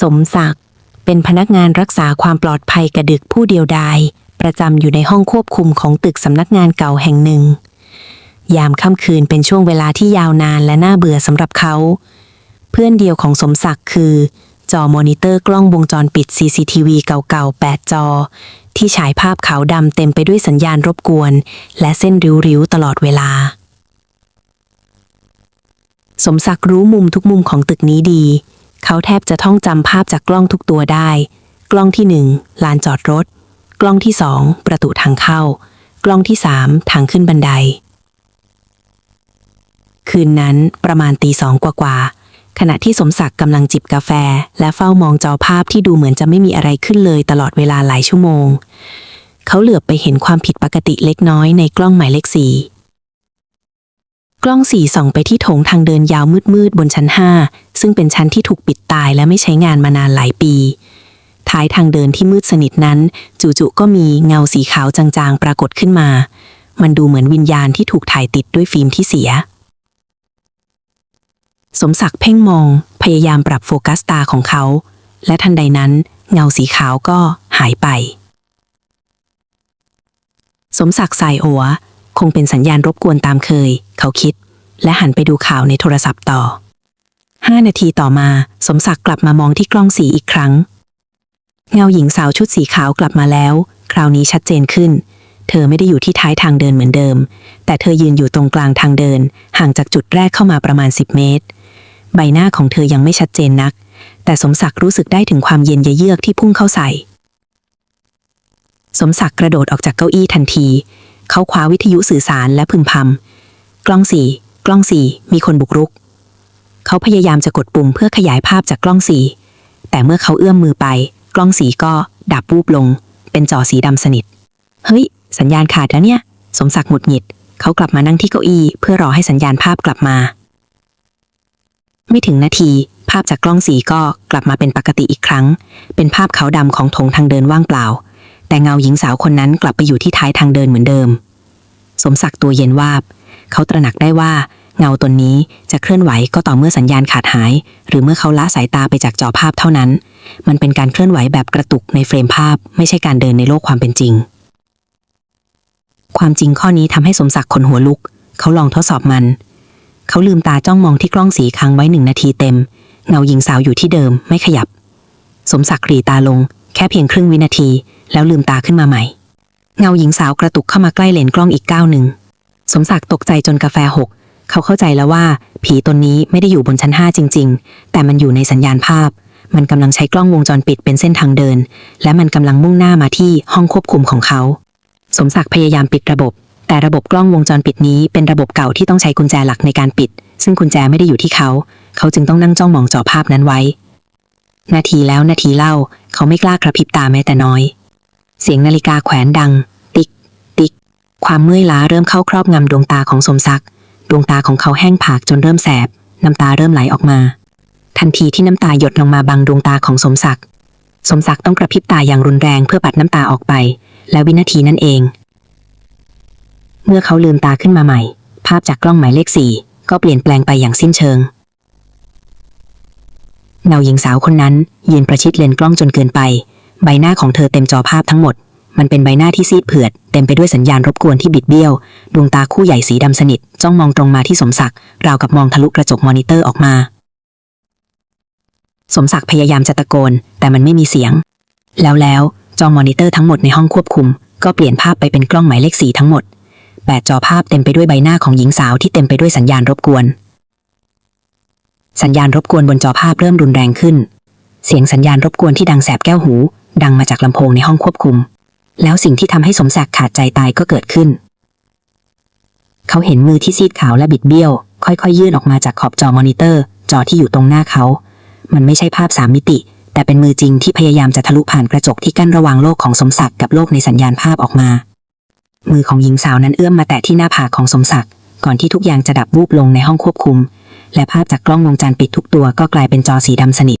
สมศักดิ์เป็นพนักงานรักษาความปลอดภัยกระดึกผู้เดียวดายประจำอยู่ในห้องควบคุมของตึกสำนักงานเก่าแห่งหนึ่ง ยามค่ำคืนเป็นช่วงเวลาที่ยาวนานและน่าเบื่อสำหรับเขา เพื่อนเดียวของสมศักดิ์คือ จอมอนิเตอร์กล้องวงจรปิด CCTV เก่าๆ 8 จอ ที่ฉายภาพขาวดำเต็มไปด้วยสัญญาณรบกวน และเส้นริ้วๆ ตลอดเวลา สมศักดิ์รู้มุมทุกมุมของตึกนี้ดี เขาแทบจะท่องจำภาพจากกล้องทุกตัวได้ กล้องที่หนึ่งลานจอดรถ กล้องที่สองประตูทางเข้า กล้องที่สามทางขึ้นบันได คืนนั้นประมาณตีสองกว่าๆขณะที่สมศักดิ์กำลังจิบกาแฟ และเฝ้ามองจอภาพที่ดูเหมือนจะไม่มีอะไรขึ้นเลยตลอดเวลาหลายชั่วโมง เขาเหลือบไปเห็นความผิดปกติเล็กน้อยในกล้องหมายเลขสี่ กล้องสี่ส่องไปที่โถงทางเดินยาวมืดๆบนชั้นห้าซึ่งเป็นชั้นที่ถูกปิดตายและไม่ใช้งานมานานหลายปี ท้ายทางเดินที่มืดสนิทนั้น จู่ๆก็มีเงาสีขาวจางๆ ปรากฏขึ้นมา มันดูเหมือนวิญญาณที่ถูกถ่ายติดด้วยฟิล์มที่เสีย สมศักดิ์เพ่งมอง พยายามปรับโฟกัสตาของเขา และทันใดนั้น เงาสีขาวก็หายไป สมศักดิ์สายหัว คงเป็นสัญญาณรบกวนตามเคย เขาคิด และหันไปดูข่าวในโทรศัพท์ต่อห้านาทีต่อมา สมศักดิ์กลับมามองที่กล้องสีอีกครั้ง เงาหญิงสาวชุดสีขาวกลับมาแล้ว คราวนี้ชัดเจนขึ้น เธอไม่ได้อยู่ที่ท้ายทางเดินเหมือนเดิม แต่เธอยืนอยู่ตรงกลางทางเดิน ห่างจากจุดแรกเข้ามาประมาณ 10 เมตร ใบหน้าของเธอยังไม่ชัดเจนนัก แต่สมศักดิ์รู้สึกได้ถึงความเย็นเยือกที่พุ่งเข้าใส่ สมศักดิ์กระโดดออกจากเก้าอี้ทันที เขาคว้าวิทยุสื่อสารและพึมพำกล้องสี่กล้องสี่มีคนบุกรุก เขาพยายามจะกดปุ่มเพื่อขยายภาพจากกล้องสี่แต่เมื่อเขาเอื้อมมือไป กล้องสีก็ดับวูบลง เป็นจอสีดำสนิท เฮ้ย สัญญาณขาดแล้วเนี่ย สมศักดิ์หงุดหงิด เขากลับมานั่งที่เก้าอี้เพื่อรอให้สัญญาณภาพกลับมา ไม่ถึงนาที ภาพจากกล้องสีก็กลับมาเป็นปกติอีกครั้ง เป็นภาพขาวดำของถงทางเดินว่างเปล่า แต่เงาหญิงสาวคนนั้นกลับไปอยู่ที่ท้ายทางเดินเหมือนเดิม สมศักดิ์ตัวเย็นวาบ เขาตระหนักได้ว่า เงาตนนี้จะเคลื่อนไหวก็ต่อเมื่อสัญญาณขาดหาย หรือเมื่อเขาละสายตาไปจากจอภาพเท่านั้น มันเป็นการเคลื่อนไหวแบบกระตุกในเฟรมภาพ ไม่ใช่การเดินในโลกความเป็นจริง ความจริงข้อนี้ทำให้สมศักดิ์ขนหัวลุก เขาลองทดสอบมัน เขาลืมตาจ้องมองที่กล้องสีค้างไว้หนึ่งนาทีเต็ม เงาหญิงสาวอยู่ที่เดิมไม่ขยับ สมศักดิ์หลีตาลง แค่เพียงครึ่งวินาที แล้วลืมตาขึ้นมาใหม่ เงาหญิงสาวกระตุกเข้ามาใกล้เลนกล้องอีกก้าวหนึ่ง สมศักดิ์ตกใจจนกาแฟหก เขาเข้าใจแล้วว่า ผีตนนี้ไม่ได้อยู่บนชั้นห้าจริง ๆ แต่มันอยู่ในสัญญาณภาพ มันกำลังใช้กล้องวงจรปิดเป็นเส้นทางเดิน และมันกำลังมุ่งหน้ามาที่ห้องควบคุมของเขา สมศักดิ์พยายามปิดระบบ แต่ระบบกล้องวงจรปิดนี้เป็นระบบเก่าที่ต้องใช้กุญแจหลักในการปิด ซึ่งกุญแจไม่ได้อยู่ที่เขา เขาจึงต้องนั่งจ้องมองจอภาพนั้นไว้ นาทีแล้วนาทีเล่า เขาไม่กล้ากระพริบตาแม้แต่น้อย เสียงนาฬิกาแขวนดัง ติ๊ก ติ๊ก ความเมื่อยล้าเริ่มเข้าครอบงำดวงตาของสมศักดิ์ ดวงตาของเขาแห้งผากจนเริ่มแสบ น้ำตาเริ่มไหลออกมา ทันทีที่น้ำตาหยดลงมาบังดวงตาของสมศักดิ์ สมศักดิ์ต้องกระพริบตาอย่างรุนแรงเพื่อปัดน้ำตาออกไป และวินาทีนั้นเอง เมื่อเขาลืมตาขึ้นมาใหม่ ภาพจากกล้องหมายเลขสี่ก็เปลี่ยนแปลงไปอย่างสิ้นเชิงเงาหญิงสาวคนนั้นยืนประชิดเลนกล้องจนเกินไป ใบหน้าของเธอเต็มจอภาพทั้งหมด มันเป็นใบหน้าที่ซีดเผือด เต็มไปด้วยสัญญาณรบกวนที่บิดเบี้ยว ดวงตาคู่ใหญ่สีดำสนิท จ้องมองตรงมาที่สมศักดิ์ราวกับมองทะลุกระจกมอนิเตอร์ออกมา สมศักดิ์พยายามจะตะโกน แต่มันไม่มีเสียง แล้วแล้วจอมอนิเตอร์ทั้งหมดในห้องควบคุม ก็เปลี่ยนภาพไปเป็นกล้องหมายเลขสีทั้งหมดแปดจอภาพเต็มไปด้วยใบหน้าของหญิงสาวที่เต็มไปด้วยสัญญาณรบกวน สัญญาณรบกวนบนจอภาพเริ่มรุนแรงขึ้น เสียงสัญญาณรบกวนที่ดังแสบแก้วหูดังมาจากลำโพงในห้องควบคุม แล้วสิ่งที่ทำให้สมศักดิ์ขาดใจตายก็เกิดขึ้น เขาเห็นมือที่ซีดขาวและบิดเบี้ยว ค่อยๆ ยื่นออกมาจากขอบจอมอนิเตอร์ จอที่อยู่ตรงหน้าเขา มันไม่ใช่ภาพสามมิติ แต่เป็นมือจริงที่พยายามจะทะลุผ่านกระจกที่กั้นระหว่างโลกของสมศักดิ์กับโลกในสัญญาณภาพออกมา มือของหญิงสาวนั้นเอื้อมมาแตะที่หน้าผากของสมศักดิ์ก่อนที่ทุกอย่างจะดับวูบลงในห้องควบคุม และภาพจากกล้องวงจรปิดทุกตัวก็กลายเป็นจอสีดำสนิท